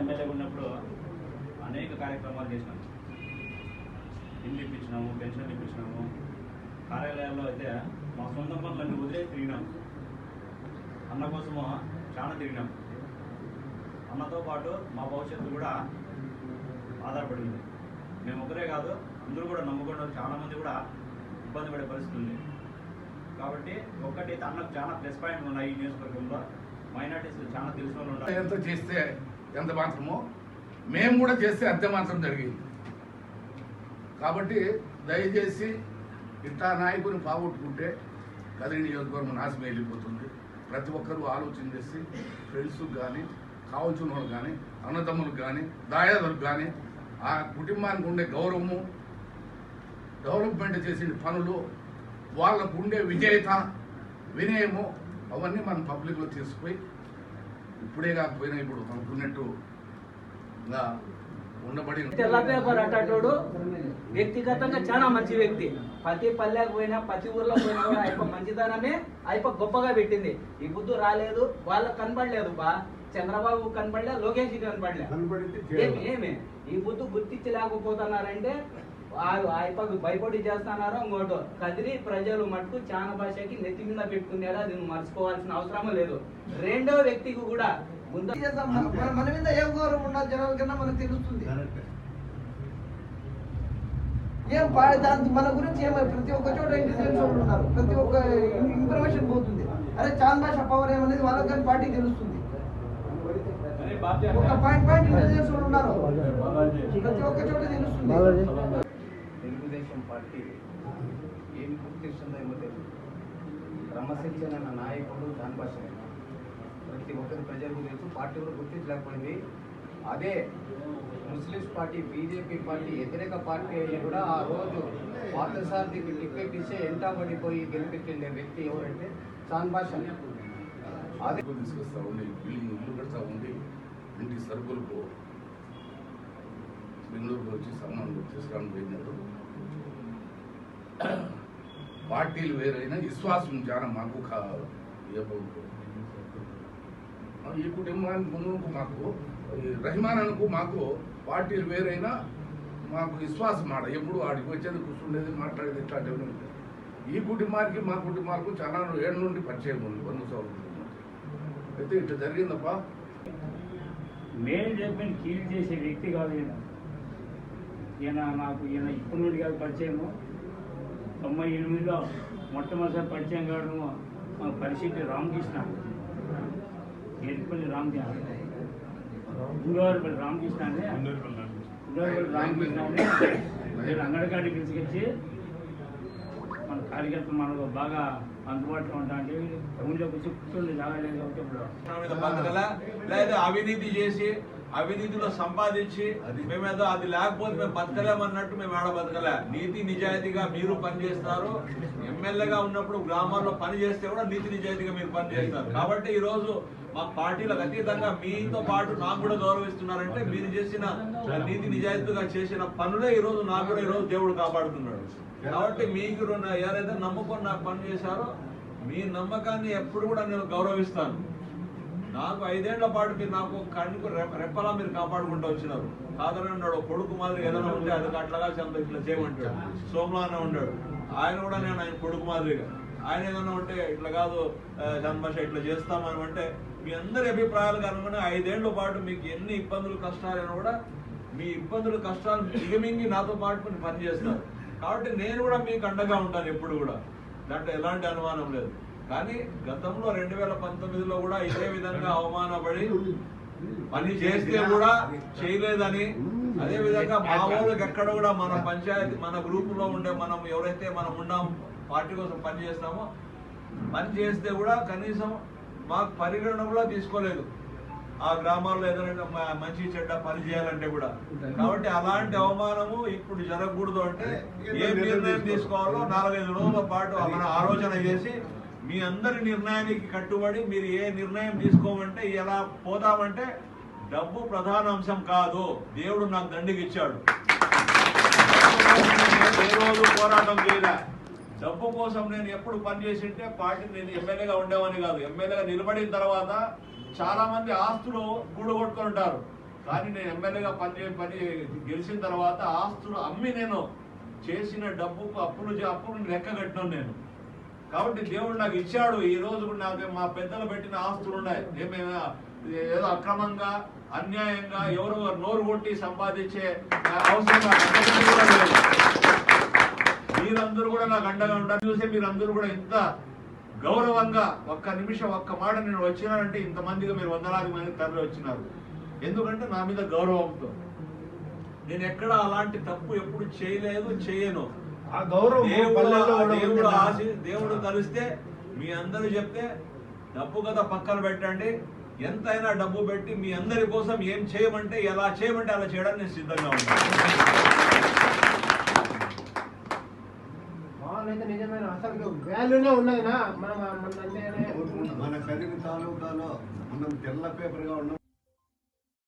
MLA ఉన్నప్పుడు అనేక కార్యక్రమాలు చేసినాం. ఇల్లు ఇప్పించినాము పెన్షన్ ఇప్పించినాము. కార్యాలయాల్లో అయితే మా సొంత పనులన్నీ వదిలే తిరిగినాం. అన్న కోసము చాలా తిరిగినాం. అన్నతో పాటు మా భవిష్యత్తు కూడా ఆధారపడింది మేము ఒకరే కాదు అందరూ కూడా నమ్ముకున్న చాలామంది కూడా ఇబ్బంది పడే పరిస్థితి ఉంది. కాబట్టి ఒక్కటి అన్నకు చాలా ప్లస్ పాయింట్ ఉన్నాయి ఈ నియోజకవర్గంలో. మైనార్టీస్ చాలా తెలిసిన వాళ్ళు చేస్తే ఎంత మాత్రమో? మేము కూడా చేస్తే అంత మాత్రం జరిగింది. కాబట్టి దయచేసి ఇంత నాయకుని పోగొట్టుకుంటే కదిరి నియోజకవర్గం నాశనం వెళ్ళిపోతుంది ప్రతి ఒక్కరూ ఆలోచన చేసి ఫ్రెండ్స్కి కానీ కావాల్సిన వాళ్ళు కానీ అన్నదమ్ములకు కానీ దాయాదులకు కానీ ఆ కుటుంబానికి ఉండే గౌరవము డెవలప్మెంట్ చేసిన పనులు వాళ్ళకు ఉండే విజేత వినయము అవన్నీ మనం పబ్లిక్లో తీసుకుపోయి ఇప్పుడే కాకపోయినా ఇప్పుడు అనుకున్నట్టు ఇంకా ఉండబడి తెల్ల పేపర్ అట్టోడు వ్యక్తిగతంగా చాలా మంచి వ్యక్తి. ప్రతి పల్లెకు పోయినా ప్రతి ఊర్లో పోయినా కూడా అయిపో మంచిదనమే అయిపో గొప్పగా పెట్టింది. ఈ బుద్ధు రాలేదు వాళ్ళకి కనపడలేదు బా. చంద్రబాబు కనపడలే లోకేష్ కనపడలే ఏమి ఏమి? ఈ బుద్ధు గుర్తించి లేకపోతున్నారంటే అయిపోయి భయపడి చేస్తున్నారో ఇంకోటో. కదిరి ప్రజలు మటుకు చాలా భాషకి నెత్తి మీద పెట్టుకునేలా నువ్వు మర్చిపోవాల్సిన అవసరం లేదు. రెండో వ్యక్తికి కూడా. మన మీద ఏం గౌరవం ఉన్న జనాల కన్నా మనకు తెలుస్తుంది. ఏం పాడే దాని మన గురించి ఏమో ప్రతి ఒక్క చోట ఇంటెలిజెన్స్ ఉన్నారు. ప్రతి ఒక్క ఇన్- ఇన్ఫర్మేషన్ పోతుంది. అరే చాంద్ భాష పవర్ ఏమనేది వాళ్ళకి కానీ పార్టీకి తెలుస్తుంది. ఒక పాయింట్ పాయింట్ ఇంటెలిజెన్స్ ఉన్నారు. ప్రతి ఒక్క చోట తెలుస్తుంది. పార్టీ ఏం గుర్తిస్తుందేమో ఏమో తెలియదు. క్రమశిక్షణ అన్న నాయకుడు దాని భాష ప్రతి ఒక్కరి ప్రజలకు తెలుసు పార్టీ కూడా గుర్తించలేకపోయింది. అదే ముస్లిమ్స్ పార్టీ బీజేపీ పార్టీ వ్యతిరేక పార్టీ అయినా కూడా ఆ రోజు పార్థసారథికి టికెట్ ఇచ్చే ఎంటా పడిపోయి గెలిపించే వ్యక్తి ఎవరంటే చాన్ భాష అదే తీసుకొస్తా ఉండి బిల్డింగ్ ఇల్లు కడతా ఉండి ఇంటి సరుకులకు బెంగళూరుకు వచ్చి సామాన్లు తీసుకురావడం పార్టీలు వేరైనా విశ్వాసం చాలా మాకు ఈ కుటుంబానికి ముందుకు మాకు రహిమానకు మాకు పార్టీలు వేరైనా మాకు విశ్వాసం మాట ఎప్పుడు ఆడికి వచ్చేది కూర్చుండేది మాట్లాడేది ఇట్లాంటివి ఉంటాయి. ఈ కుటుంబానికి మా కుటుంబాలకు చాలా ఏడు నుండి పరిచయం ఉంది వంద సంవత్సరాలు అయితే ఇట్లా జరిగిందప్ప. మేలు చెప్పిన కీల్ చేసే వ్యక్తి కాదు ఈయన. ఈయన నాకు ఈయన ఇప్పటి నుండి కాదు పరిచయము. తొంభై ఎనిమిదిలో మొట్టమొదటి పరిచయం కావడం మా పరిస్థితి రామకృష్ణ. ఏడుపల్లి రామకృష్ణ. గుండవరపల్లి రామకృష్ణ అంటే గుండవరపల్లి రామకృష్ణ. అంటే అంగడికాడికి తీసుకొచ్చి మన కార్యకర్తలు మనకు బాగా అందుబాటులో ఉంటా అంటే టౌన్లోకి వచ్చి కూర్చొని రాగలేదు కాబట్టి లేదా అవినీతి చేసి అవినీతిలో సంపాదించి మేమేదో అది లేకపోతే మేము బతకలేమన్నట్టు మేము ఆడ బతకలే. నీతి నిజాయితీగా మీరు పనిచేస్తున్నారు ఎమ్మెల్యేగా ఉన్నప్పుడు గ్రామాల్లో పని చేస్తే కూడా నీతి నిజాయితీగా మీరు పని చేస్తారు కాబట్టి ఈ రోజు మా పార్టీలకు అతీతంగా మీతో పాటు నాకు కూడా గౌరవిస్తున్నారంటే మీరు చేసిన నీతి నిజాయితీగా చేసిన పనులే ఈ రోజు నాకు కూడా ఈ రోజు దేవుడు కాపాడుతున్నాడు. కాబట్టి మీకు ఎవరైతే నమ్మకం నాకు పని చేశారో మీ నమ్మకాన్ని ఎప్పుడు కూడా నేను గౌరవిస్తాను. నాకు ఐదేళ్ళ పాటు మీరు నాకు కణుకు రెప్పలా మీరు కాపాడుకుంటూ వచ్చినారు. కాదనన్నాడు కొడుకు మాదిరి ఏదైనా ఉంటే అది అట్లాగా చంద్ర ఇట్లా చేయమంటాడు. సోమలానే ఉన్నాడు. ఆయన కూడా నేను ఆయన కొడుకు మాదిరిగా. ఆయన ఏదైనా ఉంటే ఇట్లా కాదు జన్మశ ఇట్లా చేస్తామని అంటే మీ అందరి అభిప్రాయాలకు అనుగుణ ఐదేళ్ళ పాటు మీకు ఎన్ని ఇబ్బందులు కష్టాలైనా కూడా మీ ఇబ్బందులు కష్టాలు దిగమింగి నాతో పాటు పనిచేస్తారు. పని కాబట్టి నేను కూడా మీకు అండగా ఉంటాను ఎప్పుడు కూడా. దాంట్లో ఎలాంటి అనుమానం లేదు. కానీ గతంలో రెండు వేల పంతొమ్మిదిలో కూడా ఇదే విధంగా అవమానపడి పని చేస్తే కూడా చేయలేదని అదే విధంగా మా వాళ్ళకి ఎక్కడ కూడా మన పంచాయతీ మన గ్రూప్లో ఉండే మనం ఎవరైతే మనం ఉన్నాం పార్టీ కోసం పని చేస్తామో పని చేస్తే కూడా కనీసం మాకు పరిగణన కూడా తీసుకోలేదు. ఆ గ్రామాల్లో ఏదైనా మంచి చెడ్డ పని చేయాలంటే కూడా. కాబట్టి అలాంటి అవమానము ఇప్పుడు జరగకూడదు అంటే ఏ నిర్ణయం తీసుకోవాలో. నాలుగైదు రోజుల పాటు మన ఆలోచన చేసి మీ అందరి నిర్ణయానికి కట్టుబడి మీరు ఏ నిర్ణయం తీసుకోమంటే ఎలా పోతామంటే డబ్బు ప్రధాన అంశం కాదు. దేవుడు నాకు దండికి ఇచ్చాడు నేను ఏ రోజు పోరాటం చేయలే. డబ్బు కోసం నేను ఎప్పుడు పని చేసింటే పార్టీ నేను ఎమ్మెల్యేగా ఉండేవాని కాదు. ఎమ్మెల్యేగా నిలబడిన తర్వాత చాలా మంది ఆస్తులు కూడగొట్టుకొని ఉంటారు. కానీ నేను ఎమ్మెల్యేగా పనిచే పని గెలిచిన తర్వాత ఆస్తులు అమ్మి నేను చేసిన డబ్బుకు అప్పులు అప్పులు లెక్క కట్టినాను నేను. కాబట్టి దేవుడు నాకు ఇచ్చాడు. ఈ రోజు కూడా నాకు మా పెద్దలు పెట్టిన ఆస్తులు ఉన్నాయి. ఏమైనా ఏదో అక్రమంగా అన్యాయంగా ఎవరు నోరు కొట్టి సంపాదించే అవసరం నాకు అంతకంటే కూడా లేదు. మీరందరూ కూడా నాకు అండగా ఉంటారు చూసే మీరందరూ కూడా ఇంత గౌరవంగా ఒక్క నిమిషం ఒక్క మాట నేను వచ్చినానంటే ఇంతమందిగా మీరు వందలాది మంది తరలి వచ్చినారు. ఎందుకంటే నా మీద గౌరవంతో. నేను ఎక్కడ అలాంటి తప్పు ఎప్పుడు చేయలేదు చేయను. ఆ గౌరవం దేవుడు. ఆశి దేవుడు కలిస్తే మీ అందరూ చెప్తే డబ్బు కదా పక్కన పెట్టండి. ఎంతైనా డబ్బు పెట్టి మీ అందరి కోసం ఏం చేయమంటే ఎలా చేయమంటే అలా చేయడానికి నేను సిద్ధంగా ఉంటాను వాల్యూనే ఉన్నదినా మనం మన అంటేనే మన కదిరి తాలూకాలో మనం తెల్ల పేపర్గా ఉన్నాం.